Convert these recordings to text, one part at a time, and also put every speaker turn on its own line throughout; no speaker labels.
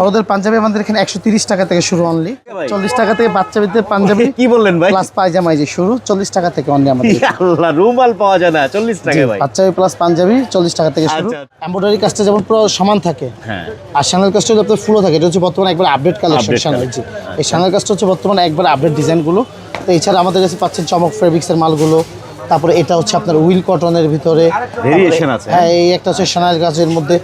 ওদের পাঞ্জাবি আমাদের এখানে একশো তিরিশ টাকা থেকে শুরু অনলি চল্লিশ টাকা থেকে বাচ্চাদের পাঞ্জাবি
কি বললেন ভাই?
প্লাস পায়জামা যে শুরু চল্লিশ টাকা থেকে অনলি আমাদের।
আল্লাহ রুমাল পাওয়া যায় না চল্লিশ টাকা ভাই।
বাচ্চাবি প্লাস পাঞ্জাবি চল্লিশ টাকা থেকে শুরু।
আচ্ছা।
এমব্রয়ডারি কাজটা যেমন পুরো সমান থাকে
হ্যাঁ।
আর শ্যানেল কাজটা আপনার ফুলও থাকে। এটা হচ্ছে বর্তমানে একবার আপডেট কালেকশন শ্যানেল এই শ্যানেল কাজটা হচ্ছে বর্তমানে একবার আপডেট ডিজাইনগুলো তো এছাড়া আমাদের কাছে পাচ্ছেন চমক ফেব্রিক্সের মালগুলো। তারপরে এটা হচ্ছে আপনার উইল কটনের ভিতরে
আছে।
হ্যাঁ এই একটা হচ্ছে সোনার গাছের মধ্যে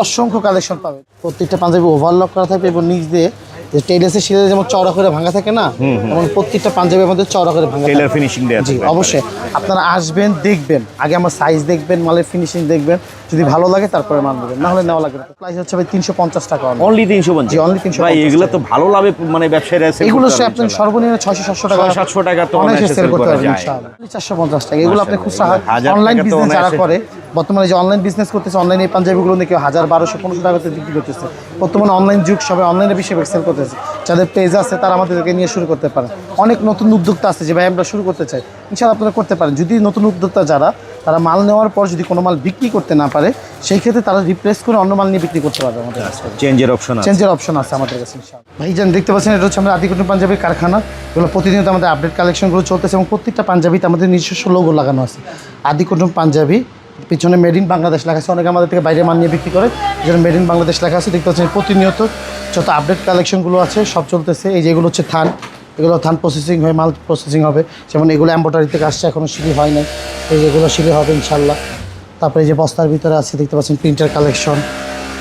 অসংখ্য কালেকশন পাবে প্রত্যেকটা পাঞ্জাবি ওভারলক করা থাকবে এবং নিচ দিয়ে যে টেইলার্সের শিলে যেমন চওড়া করে ভাঙা থাকে না এবং প্রত্যেকটা পাঞ্জাবি আমাদের চওড়া করে ভাঙা থাকে।
ফিনিশিং
জি অবশ্যই। আপনারা আসবেন দেখবেন। আগে আমার সাইজ দেখবেন মালের ফিনিশিং দেখবেন। যদি ভালো লাগে তারপরে মাল নেবেন। না হলে নেওয়া লাগবে প্রাইস হচ্ছে ভাই তিনশো পঞ্চাশ টাকা
অনলি
জি, 350
ভাই এগুলো তো ভালো লাভে মানে ব্যবসায়ীরা
এগুলো সে আপনি। সর্বনিম্ন টাকা
600 টাকা তো
অনায়াসে সেল করতে পারবেন ইনশাআল্লাহ। চারশো পঞ্চাশ টাকা। এগুলো আপনি খুচরা অনলাইন বিজনেস যারা করে বর্তমানে যে অনলাইন বিজনেস করতেছে অনলাইনে এই পাঞ্জাবিগুলো নিয়ে কেউ হাজার বারোশো পনেরোশো টাকাতে বিক্রি করতেছে। বর্তমানে অনলাইন যুগ সবাই অনলাইনে বেশি সেল করতেছে। যাদের পেজ আছে তারা আমাদেরকে নিয়ে শুরু করতে পারে। অনেক নতুন উদ্যোক্তা আছে যে ভাই আমরা শুরু করতে চাই। ইনশাআল্লাহ আপনারা করতে পারেন। যদি নতুন উদ্যোক্তা যারা তারা মাল নেওয়ার পর যদি কোনো মাল বিক্রি করতে না পারে সেই ক্ষেত্রে তারা রিপ্লেস করে অন্য মাল নিয়ে বিক্রি করতে পারবে আমাদের কাছে।
চেঞ্জের অপশন
চেঞ্জের অপশন আছে আমাদের কাছে ভাই জান দেখতে পাচ্ছেন এটা হচ্ছে আমাদের আদিকুটুম পাঞ্জাবির কারখানা। এগুলো প্রতিনিয়ত আমাদের আপডেট কালেকশনগুলো চলতেছে এবং প্রত্যেকটা পাঞ্জাবিতে আমাদের নিজস্ব লোগো লাগানো আছে। আদিকুটুম পাঞ্জাবি পিছনে মেড ইন বাংলাদেশ লেখা আছে। অনেকে আমাদের থেকে বাইরে মান নিয়ে বিক্রি করে। যেন মেড ইন বাংলাদেশ লেখা আছে, দেখতে পাচ্ছেন প্রতিনিয়ত যত আপডেট কালেকশনগুলো আছে, সব চলতেছে। এই যেগুলো হচ্ছে থান এগুলো থান প্রসেসিং হয়ে মাল প্রসেসিং হবে। যেমন এগুলো এম্বোটারি থেকে আসছে এখনও সিঁড়ি হয় নাই। এই যেগুলো সিঁড়ি হবে ইনশাল্লাহ তারপরে এই যে বস্তার ভিতরে আছে, দেখতে পাচ্ছেন প্রিন্টার কালেকশন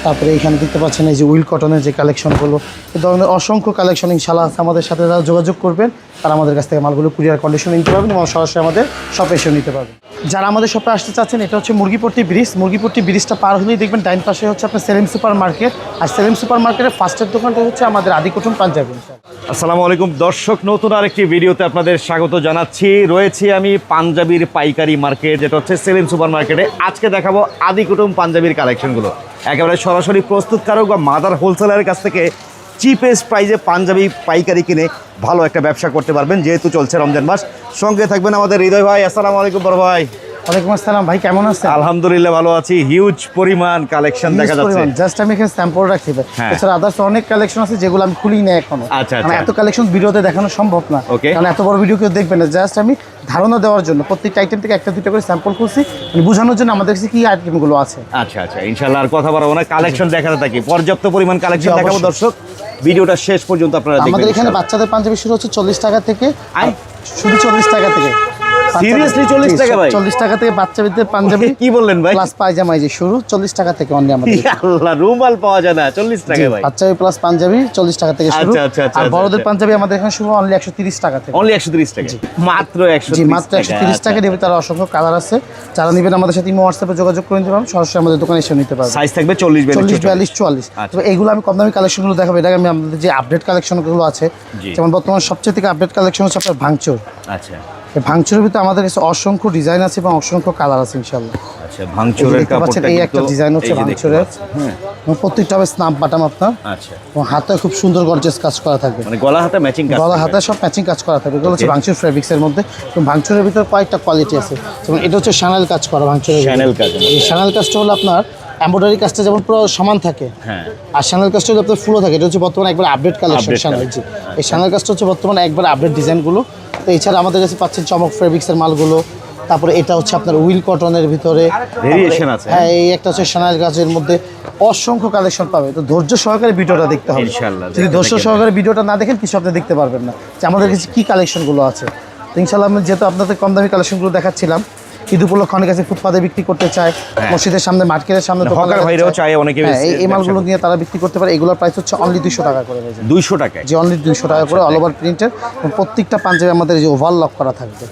তারপরে এখানে দেখতে পাচ্ছেন এই যে উইল কটনের যে কালেকশনগুলো এই ধরনের অসংখ্য কালেকশন ইনশাল্লাহ আছে আমাদের সাথে। যারা যোগাযোগ করবেন তারা আমাদের কাছ থেকে মালগুলো কুরিয়ার কন্ডিশনে নিতে পারবেন এবং সরাসরি আমাদের শপে এসেও নিতে পারবেন যারা আমাদের শপে আসতে চাচ্ছেন, এটা হচ্ছে মুরগিপট্টি ব্রিজ। মুরগিপট্টি ব্রিজটা পার হলেই দেখবেন ডাইন পাশে হচ্ছে আপনার সেলিম সুপার মার্কেট আর সেলিম সুপার মার্কেটের ফার্স্টের দোকানটা হচ্ছে আমাদের আদিকুটুম পাঞ্জাবি।
আসসালামু আলাইকুম। দর্শক, নতুন আরেকটি ভিডিওতে আপনাদের স্বাগত জানাচ্ছি। রয়েছি আমি পাঞ্জাবির পাইকারি মার্কেট, যেটা হচ্ছে সেলিম সুপার মার্কেটে আজকে দেখাবো আদি কুটুম পাঞ্জাবির কালেকশনগুলো একেবারে সরাসরি প্রস্তুতকারক বা মাদার হোলসেলারের কাছ থেকে চিপেস্ট প্রাইজে পাঞ্জাবি পাইকারি কিনে ভালো একটা ব্যবসা করতে পারবেন, যেহেতু চলছে রমজান মাস। সঙ্গে থাকবেন আমাদের হৃদয় ভাই। আসসালামু আলাইকুম বড় ভাই।
ওয়ালাইকুম আসসালাম ভাই কেমন আছেন?
আলহামদুলিল্লাহ ভালো আছি। হিউজ পরিমাণ কালেকশন দেখা যাচ্ছে।
জাস্ট আমি এখানে স্যাম্পল রাখি ভাই।
হ্যাঁ।
এছাড়া আদার্স অনেক কালেকশন আছে যেগুলো আমি খুলি না এখনও।
আচ্ছা,
মানে
আচ্ছা।
এত কালেকশন ভিডিওতে দেখানো সম্ভব না। কারণ এত বড় ভিডিও কেউ দেখবে না। জাস্ট আমি ধারণা দেওয়ার জন্য প্রত্যেকটা আইটেম থেকে একটা দুটো করে স্যাম্পল খুলছি। মানে বোঝানোর জন্য আমাদের কাছে কি আইটেমগুলো আছে।
আচ্ছা আচ্ছা। ইনশাল্লাহ আর কথা বলব না। কালেকশন দেখাতে থাকি। পর্যাপ্ত পরিমাণ কালেকশন দেখাবো দর্শক। ভিডিওটা শেষ পর্যন্ত আপনারা দেখবেন
আমাদের এখানে বাচ্চাদের পাঞ্জাবি শুরু হচ্ছে চল্লিশ টাকা থেকে শুধু চল্লিশ টাকা থেকে।
Seriously 40 টাকা ভাই?
চল্লিশ টাকা থেকে বাচ্চাদের পাঞ্জাবি।
কি বললেন ভাই?
প্লাস পায়জামা এই যে শুরু চল্লিশ টাকা থেকে অনলি আমাদের
আল্লাহ রুমাল পাওয়া যায় না চল্লিশ টাকা ভাই।
বাচ্চাবি প্লাস পাঞ্জাবি চল্লিশ টাকা থেকে শুরু।
আচ্ছা, আচ্ছা, আচ্ছা,
আর
আচ্ছা,
বড়দের
আচ্ছা।
পাঞ্জাবি আমাদের এখানে শুরু অনলি একশো তিরিশ টাকা থেকে।
অনলি একশো তিরিশ টাকা মাত্র একশো
জি মাত্র একশো তিরিশ টাকা নেবে তারা অসংখ্য কালার আছে। যারা নেবেন আমাদের সাথে ইমো হোয়াটসঅ্যাপে যোগাযোগ করে নিতে পারবেন সরাসরি আমাদের দোকানে এসে নিতে পারবেন।
সাইজ থাকবে চল্লিশ
চল্লিশ বিয়াল্লিশ চুয়াল্লিশ।
আচ্ছা।
তবে এইগুলো আমি কম দামি কালেকশনগুলো দেখাবো। এটা আমি আমাদের যে আপডেট কালেকশনগুলো আছে যেমন বর্তমান সবচেয়ে থেকে আপডেট কালেকশন হচ্ছে আপনার ভাঙচুর।
আচ্ছা।
ভাঙচুরের ভিতরে আমাদের কাছে অসংখ্য ডিজাইন আছে এবং অসংখ্য কালার আছে ইনশাল্লাহ
আচ্ছা ভাঙচুরের কাপড়টা
এই একটা ডিজাইন হচ্ছে ভাঙচুরের।
হ্যাঁ।
প্রত্যেকটা হবে স্নাপ বাটাম আপনার।
আচ্ছা।
এবং হাতে খুব সুন্দর গর্জেস কাজ করা থাকবে।
মানে গলা হাতে ম্যাচিং কাজ
গলা হাতে সব ম্যাচিং কাজ করা থাকবে। এগুলো হচ্ছে. ভাঙচুর ফেব্রিক্সের মধ্যে। এবং ভাঙচুরের ভিতরে কয়েকটা কোয়ালিটি আছে। যেমন এটা হচ্ছে শ্যানেল কাজ করা ভাঙচুরের
কাজের মধ্যে।
এই শ্যানেল কাজটা হলো আপনার এমব্রয়ডারি কাজটা যেমন পুরো সমান থাকে
হ্যাঁ।
আর শ্যানেল কাজটা আপনার ফুলও থাকে। এটা হচ্ছে বর্তমানে একবার আপডেট কালেকশন শ্যানেল এই শ্যানেল কাজটা হচ্ছে বর্তমানে একবার আপডেট ডিজাইনগুলো তো এছাড়া আমাদের কাছে পাচ্ছেন চমক ফেব্রিক্সের মালগুলো। তারপরে এটা হচ্ছে আপনার উইল কটনের ভিতরে। ভেরিয়েশন
আছে।
হ্যাঁ এই একটা হচ্ছে সোনার গাছের মধ্যে অসংখ্য কালেকশন পাবে। তো ধৈর্য সহকারে ভিডিওটা দেখতে হবে।
ইনশাআল্লাহ,
যদি ধৈর্য সহকারে ভিডিওটা না দেখেন কিছু আপনি দেখতে পারবেন না। যে আমাদের কাছে কি কালেকশনগুলো আছে? তো ইনশাল্লাহ আমি যেহেতু আপনাদের কম দামি কালেকশনগুলো দেখাচ্ছিলাম ঈদ উপলক্ষে অনেক কাছে ফুটপাতে বিক্রি করতে চায় মসজিদের সামনে মার্কেটের সামনে দোকান
হকার ভাইরাও
চায়।
অনেকে
হ্যাঁ, এই- মালগুলো নিয়ে তারা বিক্রি করতে পারে এগুলোর প্রাইস হচ্ছে অনলি দুশো টাকা করে রয়েছে
দুইশো টাকা
যে অনলি দুইশো টাকা করে অল ওভার প্রিন্টের প্রত্যেকটা পাঞ্জাবি আমাদের যে যে ওভারলক করা থাকবে।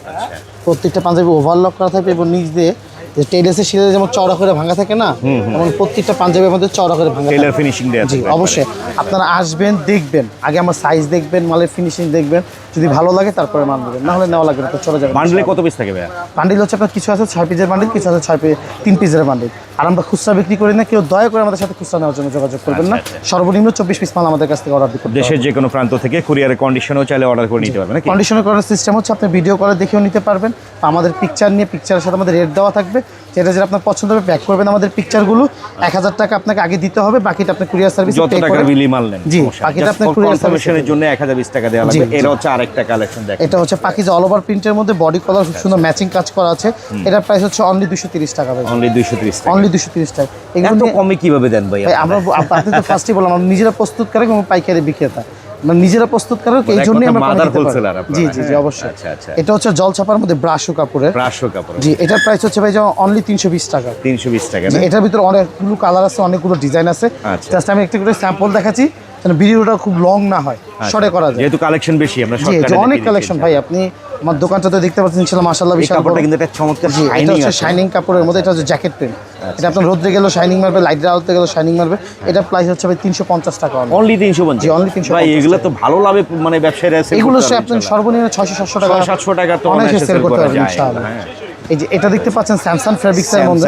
প্রত্যেকটা পাঞ্জাবি ওভারলক করা থাকবে এবং নিজ দিয়ে যে টেইলার্সের শিলে যেমন চওড়া করে ভাঙা থাকে না এবং প্রত্যেকটা পাঞ্জাবের মধ্যে চওড়া করে ভাঙা
টেলার ফিনিশিং দেওয়া
জি অবশ্যই। আপনারা আসবেন দেখবেন। আগে আমার সাইজ দেখবেন মালের ফিনিশিং দেখবেন। যদি ভালো লাগে তারপরে মাল নেবেন। না হলে নেওয়া লাগবে না তো চলে যাবে।
বান্ডিলে কত পিস থাকে ভাইয়া?
বান্ডিল হচ্ছে আপনার কিছু আছে ছয় পিসের বান্ডিল কিছু আছে ছয় পিস তিন পিসের বান্ডিল আর আমরা খুচরা বিক্রি করি না কেউ দয়া করে আমাদের সাথে খুচরা নেওয়ার জন্য যোগাযোগ করবেন না।
আচ্ছা,
সর্বনিম্ন চব্বিশ পিস মাল আমাদের কাছ থেকে অর্ডার করতে
দেশের যে কোনো প্রান্ত থেকে কুরিয়ারের কন্ডিশনও চাইলে অর্ডার করে নিতে পারবেন
কন্ডিশনের করার সিস্টেম হচ্ছে আপনি ভিডিও করে দেখেও নিতে পারবেন। আমাদের পিকচার নিয়ে পিকচারের সাথে আমাদের রেট দেওয়া থাকবে। যেটা যেটা আপনার পছন্দ হবে প্যাক করবেন আমাদের পিকচারগুলো এক হাজার টাকা আপনাকে আগে দিতে হবে বাকিটা আপনি কুরিয়ার সার্ভিস
যত টাকার বিলি মারলেন
জি, বাকিটা আপনার service
কনফার্মেশনের জন্য 1020 টাকা দেওয়া লাগবে। এটা হচ্ছে আরেকটা কালেকশন দেখেন।
এটা হচ্ছে পাকিজা অল ওভার প্রিন্টের মধ্যে বডি কলার খুব সুন্দর ম্যাচিং কাজ করা আছে। এটার প্রাইস হচ্ছে অনলি দুশো তিরিশ টাকা ভাই।
অনলি 230 টাকা।
অনলি দুশো তিরিশ টাকা। এগুলো
কমে কীভাবে দেন ভাই
আমরা আপ- আপনি তো ফার্স্টই বললাম আমরা নিজেরা প্রস্তুত করে এবং পাইকারি বিক্রেতা। আমরা নিজেরা প্রস্তুত করার এই
এক
জন্যই আমরা
wholesaler আপনারা,
জি জি জি
হ্যাঁ।
অবশ্যই।
আচ্ছা, আচ্ছা।
এটা হচ্ছে জল ছাপার মধ্যে ব্রাশো কাপড়ের।
ব্রাশো কাপড়
জি এটার প্রাইস হচ্ছে ভাই যেমন অনলি তিনশো বিশ টাকা।
320 টাকা না?
এটার ভিতরে অনেকগুলো কালার আছে অনেকগুলো ডিজাইন আছে।
আচ্ছা।
জাস্ট আমি একটা করে স্যাম্পল দেখাচ্ছি যেন ভিডিওটা খুব লং না হয় শর্টে করা যায়।
যেহেতু কালেকশন বেশি আমরা শর্টকাটে
জি অনেক কালেকশন ভাই আপনি আমার দোকানটাতে দেখতে পাচ্ছেন ইনশাআল্লাহ মাশাআল্লাহ বিশাল
কাপড়টা। কিন্তু একটা চমৎকার
এটা
শাইনিং
হচ্ছে
আছে।
শাইনিং কাপড়ের মধ্যে এটা হচ্ছে জ্যাকেট প্রিন্ট এটা আপনার রোদ্রে গেলেও শাইনিং মারবে লাইট আলোতে গেলেও শাইনিং মারবে। এটা প্রাইস হচ্ছে ভাই তিনশো পঞ্চাশ টাকা।
অনলি 350
জি, only 350
ভাই এগুলো তো ভালো লাভে মানে ব্যবসায়ীরা
এগুলো
করতে
সে
পারবে
আপনি সর্বনিম্ন ছয়শো সাতশো টাকা
600 টাকা তো
অনায়াসে সেল করতে পারবেন ইনশাআল্লাহ
হ্যাঁ।
এই যে এটা দেখতে পাচ্ছেন স্যামসাং ফেব্রিক্সের মধ্যে।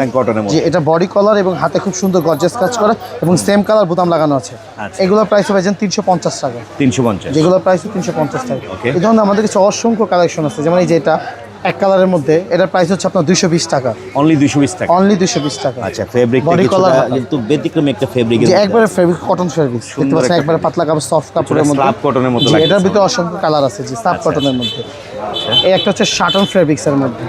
জি এটা বডি কলার এবং হাতে খুব সুন্দর গর্জেস কাজ করা এবং সেম কালার বোতাম লাগানো আছে।
আচ্ছা।
এগুলোর প্রাইস হবে তিনশো পঞ্চাশ টাকা।
350
যেগুলোর প্রাইস তিনশো পঞ্চাশ টাকা। এই ধরনের আমাদের কাছে অসংখ্য কালেকশন আছে। যেমন এই যে এটা এক কালারের মধ্যে এটার প্রাইস হচ্ছে আপনার দুইশো বিশ টাকা।
অনলি 220 টাকা।
অনলি দুইশো বিশ টাকা।
আচ্ছা কিছুটা
color হাতা।
কিন্তু ব্যতিক্রমী একটা ফেব্রিক
যে একবারে ফেব্রিক কটন ফেব্রিক দেখতে পাচ্ছেন একবারে পাতলা কাপড় সফট কাপড়ের মধ্যে।
slab
কটনের
মধ্যে
এটার ভিতরে অসংখ্য কালার আছে জি সাব কটনের মধ্যে। এই একটা হচ্ছে শাটন ফেব্রিক্স এর মধ্যে।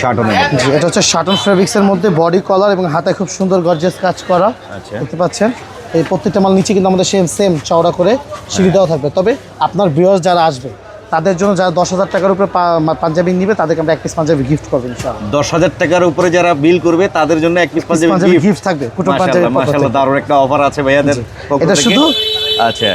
শার্টনের
জি এটা হচ্ছে শাটন ফেব্রিক্স এর মধ্যে বডি কলার এবং হাতে খুব সুন্দর গর্জিয়াস কাজ করা।
আচ্ছা।
দেখতে পাচ্ছেন? এই প্রত্যেকটা মাল নিচে কিন্তু আমাদের সেম সেম চওড়া করে সিঁড়ি দেওয়া থাকবে। তবে আপনার ভিউয়ার্স যারা আসবে তাদের জন্য যারা দশ হাজার টাকার উপরে পাঞ্জাবি নিবে তাদেরকে আমরা এক পিস পাঞ্জাবি গিফট করব
দশ হাজার টাকার উপরে যারা বিল করবে তাদের জন্য এক পিস পাঞ্জাবি
গিফট থাকবে কুটুম পাঞ্জাবি
মাশাআল্লাহ দারুণ একটা অফার আছে ভাইয়াদের
এটা শুধু-
আচ্ছা।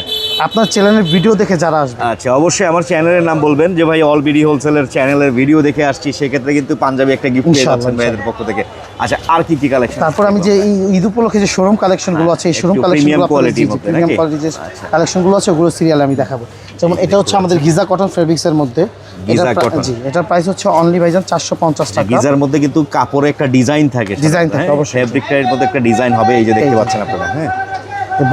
আপনার চ্যানেলের ভিডিও দেখে যারা আসবে।
আচ্ছা অবশ্যই আমার চ্যানেলের নাম বলবেন যে ভাই অল বিডি হোলসেলের চ্যানেলের ভিডিও দেখে আসছি সেক্ষেত্রে কিন্তু পাঞ্জাবি একটা গিফট পেয়ে যাচ্ছেন ভাইয়াদের পক্ষ থেকে। আচ্ছা আর কি কি কালেকশন
তারপর আমি যে এই ঈদ উপলক্ষে যে শোরুম কালেকশনগুলো আছে এই শোরুম কালেকশনগুলো
র মধ্যে
প্রিমিয়াম?
আচ্ছা।
যে কালেকশনগুলো আছে ওগুলো সিরিয়ালে আমি দেখাবো। যেমন এটা হচ্ছে আমাদের গিজা কটন ফেব্রিক্সের মধ্যে।
গিজা
এটার জি এটার প্রাইস হচ্ছে অনলি ভাইজান চারশো পঞ্চাশ টাকা।
গিজার মধ্যে কিন্তু কাপড়ে একটা ডিজাইন থাকে
ডিজাইন থাকে, অবশ্যই।
ফেব্রিকটার মধ্যে একটা ডিজাইন হবে এই যে দেখতে পাচ্ছেন আপনারা হ্যাঁ?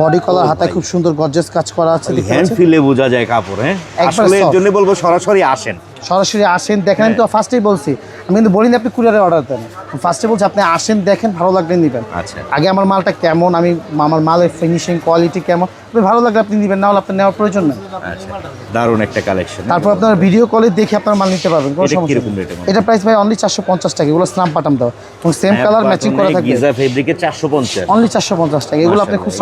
বডি কলার
ও
হাতায় খুব সুন্দর গর্জেস কাজ করা আছে
হ্যান্ড ফিলে বোঝা যায় কাপড় হ্যাঁ? আসলে এর জন্য বলব সরাসরি আসেন।
সরাসরি আসেন দেখেন আমি তো ফার্স্টেই বলছি আমি কিন্তু বলিনি আপনি কুরিয়ারে অর্ডার দেন। ফার্স্টে বলছি আপনি আসেন দেখেন ভালো লাগলে নেবেন।
আচ্ছা।
আগে আমার মালটা কেমন আমি আমার মালের ফিনিশিং কোয়ালিটি কেমন আপনি ভালো লাগলে আপনি নেবেন না হলে আপনার নেওয়ার প্রয়োজন নেই।
আচ্ছা দারুণ একটা কালেকশন
তারপর আপনার ভিডিও কলে দেখে আপনার মাল নিতে পারবেন কোনো সমস্যা নেই। এটা প্রাইস ভাই অনলি চারশো পঞ্চাশ টাকা এগুলো স্নাম পাঠাম দাও এবং সেম কালার ম্যাচিং করা থাকে।
গিজা ফেব্রিকের 450
অনলি চারশো পঞ্চাশ টাকা এগুলো আপনি
খুব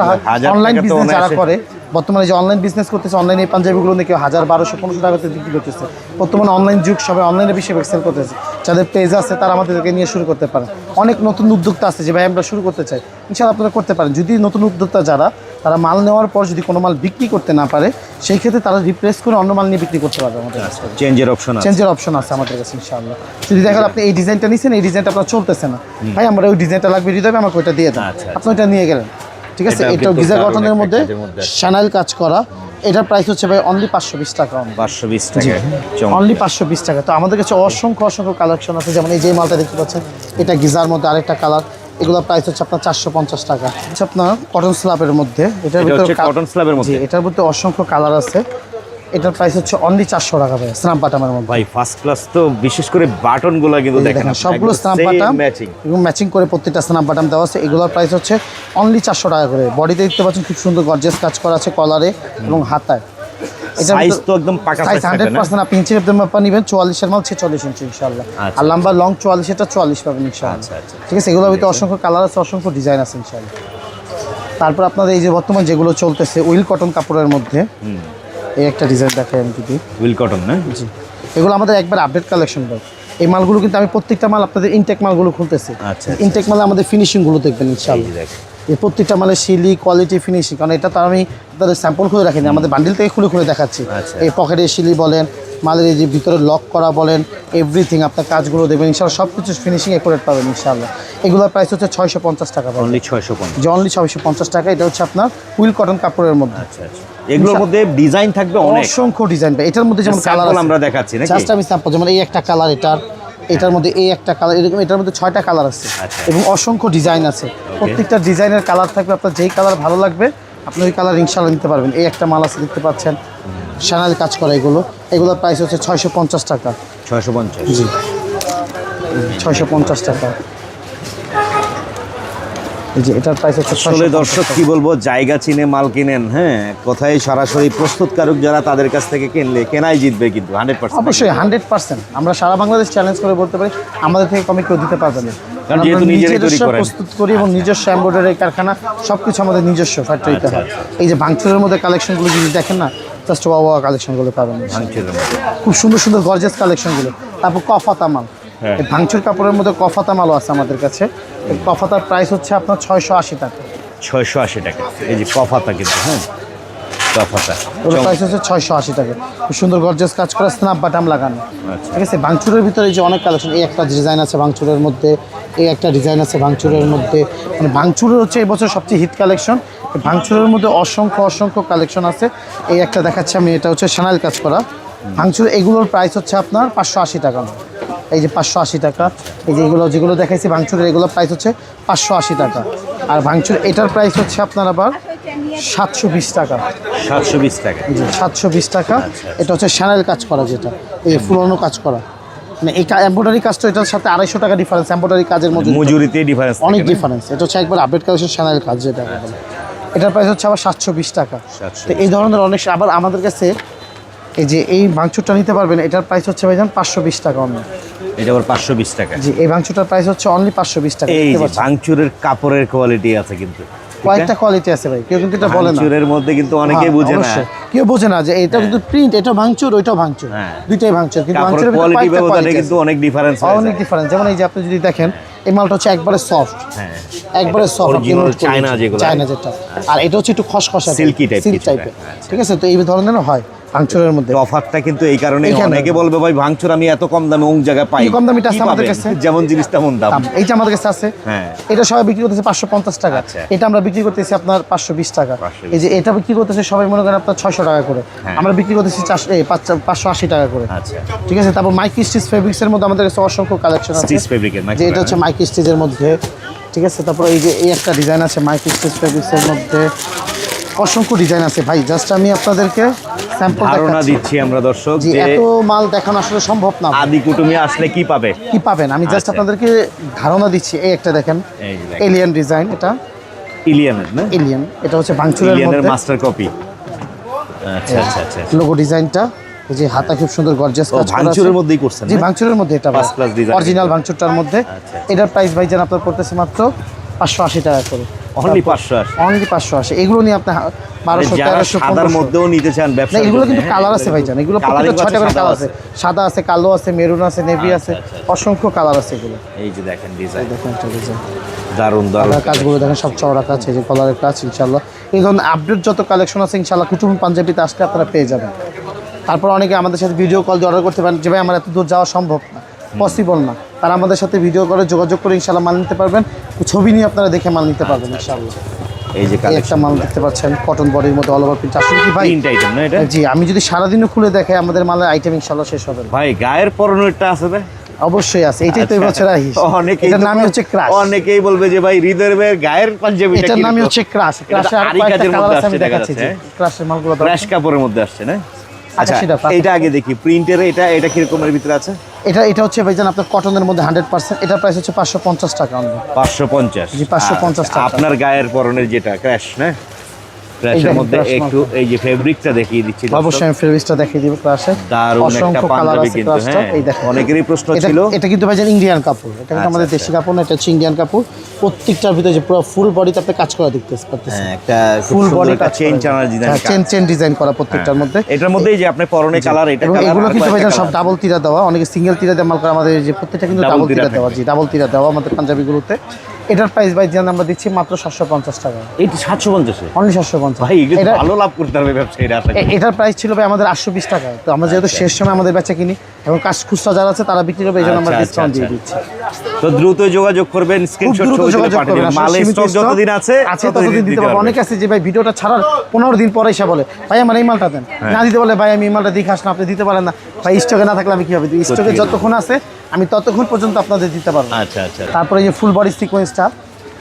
অনলাইন বিজনেস যারা করে বর্তমানে যে অনলাইন বিজনেস করতেছে অনলাইনে এই পাঞ্জাবিগুলো নিয়ে কেউ হাজার বারোশো পনেরোশো টাকাতে বিক্রি করতেছে। বর্তমানে অনলাইন যুগ সবাই অনলাইনে বেশি এক্সেল করতেছে। যাদের পেজ আছে তারা আমাদেরকে নিয়ে শুরু করতে পারে। অনেক নতুন উদ্যোক্তা আছে যে ভাই আমরা শুরু করতে চাই। ইনশাআল্লাহ আপনারা করতে পারেন। যদি নতুন উদ্যোক্তা যারা তারা মাল নেওয়ার পর যদি কোনো মাল বিক্রি করতে না পারে সেই ক্ষেত্রে তারা রিপ্লেস করে অন্য মাল নিয়ে বিক্রি করতে পারবে আমাদের কাছে
চেঞ্জের অপশন
চেঞ্জের অপশন আছে আমাদের কাছে ইনশাআল্লাহ। যদি দেখেন আপনি এই ডিজাইনটা নিছেন এই ডিজাইনটা আপনার চলতেছে না। ভাই আমরা ওই ডিজাইনটা লাগবে হৃদয় আমাকে ওইটা দিয়ে দেন।
আচ্ছা,
আপনি ওইটা নিয়ে গেলেন। ঠিক আছে?
এটা
গিজা কটনের মধ্যে। সানাইল কাজ করা। এটার প্রাইস হচ্ছে ভাই অনলি পাঁচশো বিশ টাকা
পাঁচশো বিশ টাকা।
অনলি পাঁচশো বিশ টাকা। তো আমাদের কাছে অসংখ্য অসংখ্য কালেকশন আছে। যেমন এই যে মালটা দেখতে পাচ্ছেন এটা গিজার মধ্যে আরেকটা কালার এগুলো প্রাইস হচ্ছে আপনার চারশো পঞ্চাশ টাকা। হচ্ছে আপনার কটন স্ল্যাবের মধ্যে। এটার
এটা
ভিতরে
কটন স্ল্যাবের মধ্যে?
এটার মধ্যে অসংখ্য কালার আছে। এটার প্রাইস হচ্ছে অনলি চারশো টাকা ভাই স্নাম বাটামের মধ্যে।
ভাই ফার্স্ট ক্লাস তো বিশেষ করে বাটনগুলা কিন্তু দেখেন
সবগুলো বাটাম
ম্যাচিং
এবং ম্যাচিং করে প্রত্যেকটা স্নাপ বাটাম দেওয়া আছে। এগুলোর প্রাইস হচ্ছে অনলি চারশো টাকা করে। বডিতে দেখতে পাচ্ছেন খুব সুন্দর গর্জেস কাজ করা আছে কলারে এবং হাতায়।
সাইজ তো একদম পাকা
সাইজ আপনি ইঞ্চি আপনি মাপা নেবেন চুয়াল্লিশের মাল ইঞ্চি
আচ্ছা।
আর লম্বা লং এটা পাবেন
আচ্ছা, আচ্ছা।
ঠিক আছে এগুলোর ভিতরে অসংখ্য কালার আছে অসংখ্য ডিজাইন আছে তারপর আপনাদের এই যে বর্তমান যেগুলো চলতেছে উইল কটন কাপড়ের মধ্যে এই একটা ডিজাইন দেখাই আমি যদি
উইল কটন না?
জি। এগুলো আমাদের একবার আপডেট কালেকশন ভাই। এই মালগুলো কিন্তু আমি প্রত্যেকটা মাল আপনাদের ইনটেক মালগুলো খুলতেছি।
আচ্ছা,
ইনটেক মালে আমাদের ফিনিশিংগুলো দেখবেন ইনশাআল্লাহ। এই প্রত্যেকটা মালের শিলি কোয়ালিটি ফিনিশিং কারণ এটা তো আমি আপনাদের স্যাম্পল খুলে রাখিনি আমাদের বান্ডিল থেকে খুলে খুলে দেখাচ্ছি।
আচ্ছা।
এই পকেটের শিলি বলেন মালের এই যে ভিতরে লক করা বলেন এভরিথিং আপনার কাজগুলো দেবেন ইনশাআল্লাহ সব কিছু ফিনিশিং একুরেট পাবেন ইনশাআল্লাহ। এগুলোর প্রাইস হচ্ছে ছয়শো পঞ্চাশ টাকা
অনলি ছয়শো পঞ্চাশ।
অনলি ছয়শো পঞ্চাশ টাকা এটা হচ্ছে আপনার উইল কটন কাপড়ের মধ্যে।
আচ্ছা আচ্ছা। এগুলোর মধ্যে ডিজাইন থাকবে অনেক।
অসংখ্য ডিজাইন এটার মধ্যে যেমন কালার
আমরা দেখাচ্ছি নাকি?
জাস্ট আমি স্যাম্পল যেমন এই একটা কালার এটার এটার মধ্যে এই একটা কালার এরকম এটার মধ্যে ছয়টা কালার আছে।
আচ্ছা।
এবং অসংখ্য ডিজাইন আছে। প্রত্যেকটা ডিজাইনের কালার থাকবে আপনার যেই কালার ভালো লাগবে আপনি ওই কালার ইনশাল্লাহ নিতে পারবেন। এই একটা মাল আছে দেখতে পাচ্ছেন। শ্যানেল কাজ করা এগুলো। এগুলোর প্রাইস হচ্ছে ছয়শো পঞ্চাশ টাকা।
ছয়শো পঞ্চাশ।
জি। ছয়শো পঞ্চাশ টাকা। এই যে এটার প্রাইস হচ্ছে
আসলে দর্শক কি বলব জায়গা চিনে মাল কিনেন হ্যাঁ? কোথায় সরাসরি প্রস্তুতকারক যারা তাদের কাছ থেকে কিনলে কেনাই জিতবে কিন্তু হান্ড্রেড পার্সেন্ট
অবশ্যই হান্ড্রেড পার্সেন্ট আমরা সারা বাংলাদেশ চ্যালেঞ্জ করে বলতে পারি আমাদের থেকে কমে কেউ দিতে পারবে না।
কারণ যেহেতু নিজেরাই তৈরি
নিজস্ব
করেন।
প্রস্তুত করি এবং নিজস্ব এমব্রয়ডারি কারখানা সব কিছু আমাদের নিজস্ব ফ্যাক্টরিতে
আচ্ছা,
হয়। এই যে ভাঙচুরের মধ্যে কালেকশনগুলো যদি দেখেন না জাস্ট কালেকশনগুলো পাবেন। খুব সুন্দর সুন্দর গর্জেস কালেকশনগুলো তারপর কফাতা মাল।
হ্যাঁ।
ভাঙচুর কাপড়ের মধ্যে কফাতা মালও আছে আমাদের কাছে। কফাতার প্রাইস হচ্ছে আপনার ছয়শো আশি টাকা।
ছয়শো আশি টাকা। এই যে কফাতা কিন্তু হ্যাঁ? কফাতা।
ওর প্রাইস হচ্ছে ছয়শো আশি টাকা। খুব সুন্দর গর্জেস কাজ করা বাটাম লাগানো।
আচ্ছা।
ঠিক আছে ভাঙচুরের ভিতরে যে অনেক কালেকশন এই একটা ডিজাইন আছে ভাঙচুরের মধ্যে এই একটা ডিজাইন আছে ভাঙচুরের মধ্যে। মানে ভাঙচুরের হচ্ছে এই বছর সবচেয়ে হিট কালেকশন ভাঙচুরের মধ্যে অসংখ্য অসংখ্য কালেকশন আছে। এই একটা দেখাচ্ছি আমি এটা হচ্ছে সানাইল কাজ করা। ভাঙচুর এগুলোর প্রাইস হচ্ছে আপনার পাঁচশো আশি টাকা। এই যে পাঁচশো আশি টাকা। এই যে এগুলো যেগুলো দেখাইছি ভাঙচুরের এগুলোর প্রাইস হচ্ছে পাঁচশো আশি টাকা। আর ভাঙচুর এটার প্রাইস হচ্ছে আপনার আবার সাতশো বিশ টাকা।
সাতশো বিশ টাকা।
জি সাতশো বিশ টাকা। এটা হচ্ছে শ্যানেল কাজ করা যেটা। এই পুরোনো কাজ করা। মানে এই এম্ব্রয়ডারি কাজটা এটার সাথে আড়াইশো টাকা ডিফারেন্স এম্ব্রয়ডারি কাজের মধ্যে
মজুরিতে ডিফারেন্স
অনেক ডিফারেন্স এটা হচ্ছে একবার আপডেট কালেকশন শ্যানেল কাজ যেটা। এটার প্রাইস হচ্ছে আবার সাতশো বিশ টাকা। তো এই ধরনের অনেক আবার আমাদের কাছে এই যে এই ভাঙচুরটা নিতে পারবেন এটার প্রাইস হচ্ছে ভাইজান পাঁচশো বিশ টাকা অন্য
এটা আবার পাঁচশো বিশ টাকা।
জি এই ভাঙচুরটার প্রাইস হচ্ছে অনলি পাঁচশো বিশ টাকা
এই ভাঙচুরের কাপড়ের কোয়ালিটি আছে কিন্তু।
কয়েকটা কোয়ালিটি আছে ভাই কেউ কিন্তু এটা বলে না।
ভাঙচুরের মধ্যে কিন্তু অনেকেই
হ্যাঁ,
বুঝে না।
কেউ বোঝে না যে এটা কিন্তু প্রিন্ট এটা ভাঙচুর ভাঙচুর।
হ্যাঁ।
দুইটাই ভাঙচুর কিন্তু ভাঙচুরের
কোয়ালিটি ব্যবধানে কিন্তু অনেক ডিফারেন্স
অনেক ডিফারেন্স যেমন এই যে আপনি যদি দেখেন এই মালটা হচ্ছে একবারে সফট
হ্যাঁ।
একবারে সফট
চায়না যেগুলো।
চায়না যেটা। আর এটা হচ্ছে একটু খসখসা সিল্ক টাইপের ঠিক আছে? তো এই ধরনের হয়। ভাঙচুরের মধ্যে।
তফাতটা কিন্তু এই কারণে। অনেকে বলবে ভাই ভাঙচুর আমি এত কম দামে অন্য জায়গায় পাই।
কম দামিটা আছে আমাদের কাছে?
যেমন জিনিস তেমন দাম।
দাম। এই যে আমাদের কাছে আছে
হ্যাঁ।
এটা সবাই বিক্রি করতেছে পাঁচশো পঞ্চাশ টাকা।
আচ্ছা।
এটা আমরা বিক্রি করতেছি আপনার পাঁচশো বিশ টাকা। এই যে এটা বিক্রি করতেছে সবাই মনে করেন আপনার ছয়শো টাকা করে।
হ্যাঁ।
আমরা বিক্রি করতেছি চারশো পাঁচশো আশি টাকা করে।
আচ্ছা।
ঠিক আছে? তারপর মাইকি স্টিচ ফেব্রিক্সের মধ্যে আমাদের কাছে অসংখ্য কালেকশন আছে।
স্টিচ
যে এটা হচ্ছে মাইকি স্টিচের মধ্যে। ঠিক আছে? তারপর এই যে এই একটা ডিজাইন আছে মাইকি স্টিচ ফেব্রিক্সের মধ্যে। অসংখ্য ডিজাইন আছে ভাই জাস্ট আমি আপনাদেরকে স্যাম্পল
ধারণা দিচ্ছি আমরা দর্শক যে
এত মাল দেখানো আসলে সম্ভব না
আদি কুটুমি আসলে কি পাবে
কি পাবেন আমি জাস্ট
আচ্ছা।
আপনাদেরকে ধারণা দিচ্ছি এই একটা দেখেন। এলিয়ান ডিজাইন এটা
ইলিয়ানের না
এলিয়ান এটা হচ্ছে
ইলিয়ানের
মধ্যে
মাস্টার কপি আচ্ছা আচ্ছা আচ্ছা
লোগো ডিজাইনটা যে হাতা খুব সুন্দর গর্জিয়াস কাজ করা
ভাঙচুরের। মধ্যেই করছেন
জি? ভাঙচুরের মধ্যে এটা
First class design।
অরিজিনাল ভাঙচুরটার মধ্যে
আচ্ছা।
এটার প্রাইস ভাইজান আপনার পড়তেছে মাত্র পাঁচশো আশি টাকা করে
অনলি পাঁচশো আশি
অনলি পাঁচশো আশি এগুলো নিয়ে আপনি বারোশো তেরোশো
সাদার মধ্যেও নিতে চান ব্যবসা
এগুলো কিন্তু কালার আছে ভাইজান। এগুলো প্রত্যেকটা ছয়টা করে কালার আছে। সাদা আছে কালো আছে মেরুন আছে নেভি আছে। অসংখ্য কালার আছে এগুলো।
এই যে দেখেন ডিজাইন
দেখেন একটা ডিজাইন
দারুণ
দারুণ কাজগুলো দেখেন সব চওড়া কাজ এই যে কলারের কাজ ইনশাল্লাহ এই ধরনের আপডেট যত কালেকশন আছে ইনশাল্লাহ কুটুম পাঞ্জাবিতে আসলে আপনারা পেয়ে যাবেন। তারপর অনেকে আমাদের সাথে ভিডিও কল দিয়ে অর্ডার করতে পারেন যে ভাই আমার এত দূর যাওয়া সম্ভব না। পসিবল না। তারা আমাদের সাথে ভিডিও করে যোগাযোগ করে ইনশাল্লাহ মাল নিতে পারবেন। ছবি নিয়ে আপনারা দেখে মাল নিতে পারবেন ইনশাল্লাহ
এই যে
একটা মাল দেখতে পাচ্ছেন কটন বডির মধ্যে অল ওভার প্রিন্ট আসলে কি ভাই?
তিনটা আইটেম না এটা?
জি আমি যদি খুলে দেখাই আমাদের মালের আইটেম শেষ হবে
ভাই গায়ের পরনেরটা আছে না
অবশ্যই আছে এটাই তো এবছর আহিস
আচ্ছা। অনেকেই
এটার নামই হচ্ছে ক্রাশ
অনেকেই বলবে যে ভাই হৃদয়ের গায়ের পাঞ্জাবি
এটার নামই হচ্ছে ক্রাশ ক্রাশের আর কয়েকটা কালার আছে আমি দেখাচ্ছি ক্রাশের মালগুলো দাও।
র্যাশ কাপড়ের মধ্যে আসছে না? আচ্ছা
সেটা
এটা আগে দেখি প্রিন্টের এটা এটা কিরকমের ভিতরে আছে?
এটা এটা হচ্ছে ভাইজান আপনার কটনের মধ্যে হান্ড্রেড পার্সেন্ট এটার প্রাইস হচ্ছে পাঁচশো পঞ্চাশ টাকা
পাঁচশো পঞ্চাশ।
জি, 550 টাকা।
আপনার গায়ের পরনের যেটা ক্র্যাশ না? ক্র্যাশের মধ্যে একটু এই যে ফেব্রিকটা দেখিয়ে দিচ্ছি
অবশ্যই আমি ফেব্রিক্সটা দেখিয়ে দিব ক্রাশে।
দারুণ একটা
কালার
পাঞ্জাবি কিন্তু হ্যাঁ অনেকেরই প্রশ্ন ছিল।
এটা কিন্তু ভাইজান ইন্ডিয়ান কাপড়। এটা কিন্তু
আচ্ছা,
আমাদের দেশি কাপড় না এটা হচ্ছে ইন্ডিয়ান কাপড়। প্রত্যেকটার ভিতরে যে পুরো ফুল বডিতে আপনি কাজ করা দেখতে পাচ্ছেন
হ্যাঁ একটা
ফুল বডি কাজ
চেন চানার ডিজাইন
চেন চেন ডিজাইন করা প্রত্যেকটার মধ্যে।
এটার মধ্যেই যে আপনি পরনে কালার এটা colour,
এগুলো কিন্তু ভাইজান সব ডাবল তিরা দেওয়া অনেকে সিঙ্গেল তিরা দেওয়া মাল করে আমাদের যে প্রত্যেকটা কিন্তু ডাবল
তিরা
তিরা দেওয়া জি ডাবল তিরা দেওয়া আমাদের পাঞ্জাবিগুলোতে। এটার প্রাইস ভাইজান আমরা দিচ্ছি মাত্র সাতশো পঞ্চাশ টাকা।
এইটা সাতশো পঞ্চাশে
অনলি সাতশো পঞ্চাশ।
ভাই
এটা
ভালো লাভ করতে হবে ব্যবসায়ীরা
এটার প্রাইস ছিল ভাই আমাদের আটশো বিশ টাকা। তো আমরা যেহেতু শেষ সময় আমাদের বেচা কিনি এবং কাজ খুচরা যারা আছে তারা বিক্রি করবে এই জন্য আমরা
আচ্ছা,
ডিসকাউন্ট দিয়ে
আচ্ছা,
দিচ্ছি।
তো দ্রুত যোগাযোগ করবেন স্ক্রিনশট ছবি
যোগাযোগ
পাঠিয়ে মালের স্টক যতদিন আছে
আছে ততদিন দিতে পারব। অনেক আছে যে ভাই ভিডিওটা ছাড়ার পনেরো দিন পরে এসে বলে ভাই আমার এই মালটা দেন।
হ্যাঁ।
না দিতে বলে ভাই আমি এই মালটা দেখে আসলাম আপনি দিতে পারেন না। ভাই স্টকে না থাকলে আমি কীভাবে দিই? স্টকে যতক্ষণ আছে আমি ততক্ষণ পর্যন্ত আপনাদের দিতে পারব
আচ্ছা আচ্ছা।
তারপরে যে ফুল বডি সিকোয়েন্সটা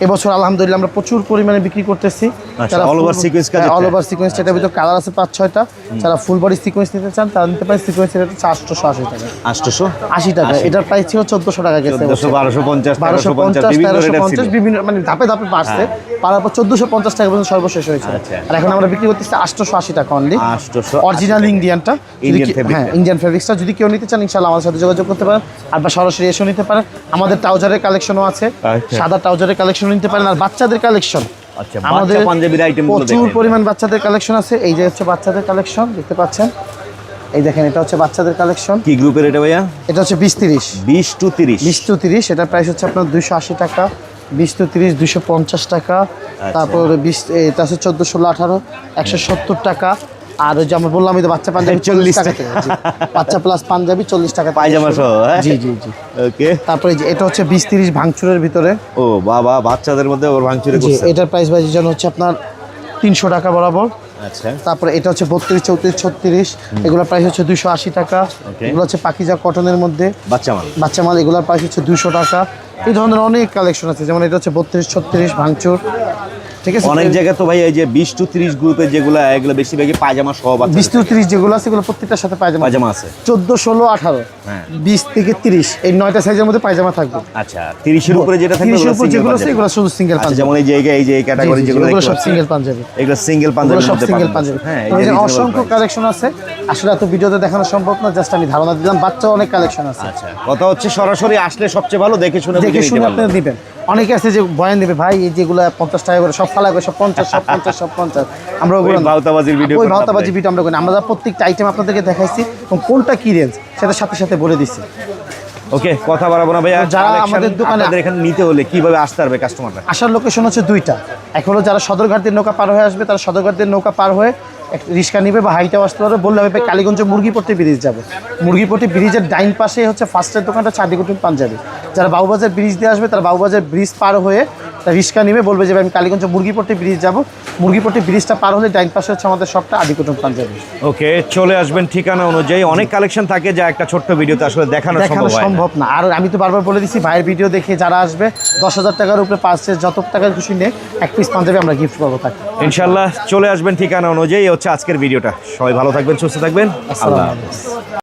এবছর আলহামদুলিল্লাহ আমরা প্রচুর পরিমাণে বিক্রি করতেছি।
আচ্ছা, all over sequence
all over sequence এটার ভিতরে কালার আছে পাঁচ ছয়টা। যারা ফুল বডি সিকোয়েন্স নিতে চান তারা নিতে পারেন সিকোয়েন্স এটা হচ্ছে আটশোশো আশি টাকা।
আটশোশো?
আশি টাকা। এটার প্রাইস ছিল চোদ্দশো টাকা গেছে
বারোশো পঞ্চাশ
বারোশো
পঞ্চাশ
পঞ্চাশ
বিভিন্ন
তেরোশো পঞ্চাশ বিভিন্ন মানে ধাপে ধাপে বাড়ছে। পারার পর চোদ্দশো পঞ্চাশ টাকা পর্যন্ত সর্বশেষ হয়েছে।
আচ্ছা।
আর এখন আমরা বিক্রি করতেছি আটশোশো আশি টাকা অনলি অরিজিনাল ইন্ডিয়ানটা হ্যাঁ। ইন্ডিয়ান ফেব্রিক্সটা যদি কেউ নিতে চান ইনশাল্লাহ আমাদের সাথে যোগাযোগ করতে পারেন। আর বা সরাসরি এসেও নিতে পারেন। আমাদের ট্রাউজারের কালেকশনও আছে।
আচ্ছা।
সাদা ট্রাউজারের কালেকশন নিতে পারেন আর বাচ্চাদের কালেকশন
আচ্ছা বাচ্চা পাঞ্জাবির আইটেম
প্রচুর পরিমাণ বাচ্চাদের কালেকশন আছে। এই যে হচ্ছে বাচ্চাদের কালেকশন দেখতে পাচ্ছেন? এই দেখেন এটা হচ্ছে বাচ্চাদের কালেকশন
কি গ্রুপের এটা ভাইয়া?
এটা হচ্ছে বিশ তিরিশ।
বিশ টু তিরিশ।
বিশ টু তিরিশ এটার প্রাইস হচ্ছে আপনার দুইশো আশি টাকা। বিশ টু তিরিশ দুইশো পঞ্চাশ টাকা।
আচ্ছা।
তারপর বিশ চোদ্দ ষোলো আঠারো একশো সত্তর টাকা। আর ওই যে আমরা বললাম এই যে বাচ্চা পাঞ্জাবি চল্লিশ টাকা থেকে বাচ্চা প্লাস পাঞ্জাবি চল্লিশ টাকা
পায়জামা সহ, হ্যাঁ?
জি জি জি।
ওকে
তারপরে যে এটা হচ্ছে বিশ তিরিশ ভাঙচুরের ভিতরে।
ও বাবা বাচ্চাদের মধ্যে ওর ভাঙচুরে
এটার প্রাইস বাজি যেন হচ্ছে আপনার তিনশো টাকা বরাবর।
আচ্ছা।
তারপরে এটা হচ্ছে বত্রিশ চৌত্রিশ ছত্রিশ। এগুলোর প্রাইস হচ্ছে দুশো আশি টাকা. এগুলো হচ্ছে পাকিজা কটনের মধ্যে।
বাচ্চা মাল।
বাচ্চা মাল এগুলোর প্রাইস হচ্ছে দুশো টাকা। এই ধরনের অনেক কালেকশন আছে। যেমন এটা হচ্ছে বত্রিশ ছত্রিশ ভাঙচুর। ঠিক আছে?
অনেক জায়গায় তো ভাই এই যে বিশ টু ত্রিশ গ্রুপের যেগুলো এগুলো বেশিরভাগই পায়জামা সহ বাচ্চা
বিশ টু ত্রিশ যেগুলো আছে এগুলো প্রত্যেকটার সাথে পায়জামা
পায়জামা আছে।
চোদ্দ ষোলো আঠারো।
হ্যাঁ।
বিশ থেকে তিরিশ এই নয়টা সাইজের মধ্যে পায়জামা থাকবে।
আচ্ছা তিরিশের উপরে যেটা থাকবে
তিরিশের উপরে যেগুলো আছে এগুলো শুধু সিঙ্গেল
আচ্ছা
পাঞ্জাবি।
যেমন এই জায়গায় এই- যে এই ক্যাটাগরি যেগুলো
সব সিঙ্গেল পাঞ্জাবি।
এগুলো সিঙ্গেল পাঞ্জাবি
সব সিঙ্গেল পাঞ্জাবি।
হ্যাঁ
অসংখ্য কালেকশন আছে। আসলে এত ভিডিওতে দেখানো সম্ভব না জাস্ট আমি ধারণা দিলাম বাচ্চা অনেক কালেকশন আছে।
আচ্ছা কথা হচ্ছে সরাসরি আসলে সবচেয়ে ভালো দেখে শুনে
দেখে শুনে
পারবেন
দিবেন। অনেকে আছে যে বয়ান দিবে ভাই এই যেগুলো পঞ্চাশ টাকা করে সব ফালা করে সব পঞ্চাশ সব পঞ্চাশ সব পঞ্চাশ। আমরা
ওই ভাওতাবাজির video
ওই
করেন
ভাওতাবাজি ভিডিও আমরা করি। আমরা প্রত্যেকটা আইটেম আপনাদেরকে দেখাইছি এবং কোনটা কি রেঞ্জ সেটা সাথে সাথে বলে দিচ্ছি
ওকে কথা বাড়াবো না ভাইয়া।
যারা আমাদের দোকানে-
এখানে নিতে হলে কীভাবে আসতে পারবে কাস্টমাররা
আসার লোকেশন হচ্ছে দুইটা। এক হলো যারা সদরঘাট দিয়ে নৌকা পার হয়ে আসবে তারা সদরঘাট দিয়ে নৌকা পার হয়ে রিক্সা নিবে বা হাইটাও আসতে পারবে, বললে হবে কালীগঞ্জ মুরগিপট্টি ব্রিজ যাবে। মুরগিপট্টি ব্রিজের ডাইন পাশে হচ্ছে ফার্স্টের দোকানটা চাঁদিকুটুন পাঞ্জাবি। যারা বাবুবাজার ব্রিজ দিয়ে আসবে, তারা বাবুবাজার ব্রিজ পার হয়ে রিক্সা নিবে বলবে যে আমি কালীগঞ্জ মুরগিপট্টি ব্রিজ যাব। মুরগিপট্টি ব্রিজটা পার হলে ডাইন পাশে হচ্ছে আমাদের সবটা আদিকুটুম পাঞ্জাবি
ওকে চলে আসবেন ঠিকানা অনুযায়ী। অনেক কালেকশন থাকে যা একটা ছোট্ট ভিডিওতে আসলে দেখানো
দেখানো
সম্ভব না।
আর আমি তো বারবার বলে দিচ্ছি ভাইয়ের ভিডিও দেখে যারা আসবে দশ হাজার টাকার উপরে পার্সেস যত টাকার খুশি নেই এক পিস পাঞ্জাবি আমরা গিফট করব তাকে।
ইনশাল্লাহ চলে আসবেন ঠিকানা অনুযায়ী। হচ্ছে আজকের ভিডিওটা। সবাই ভালো থাকবেন সুস্থ থাকবেন।
আসসালামু
আল্লাহ।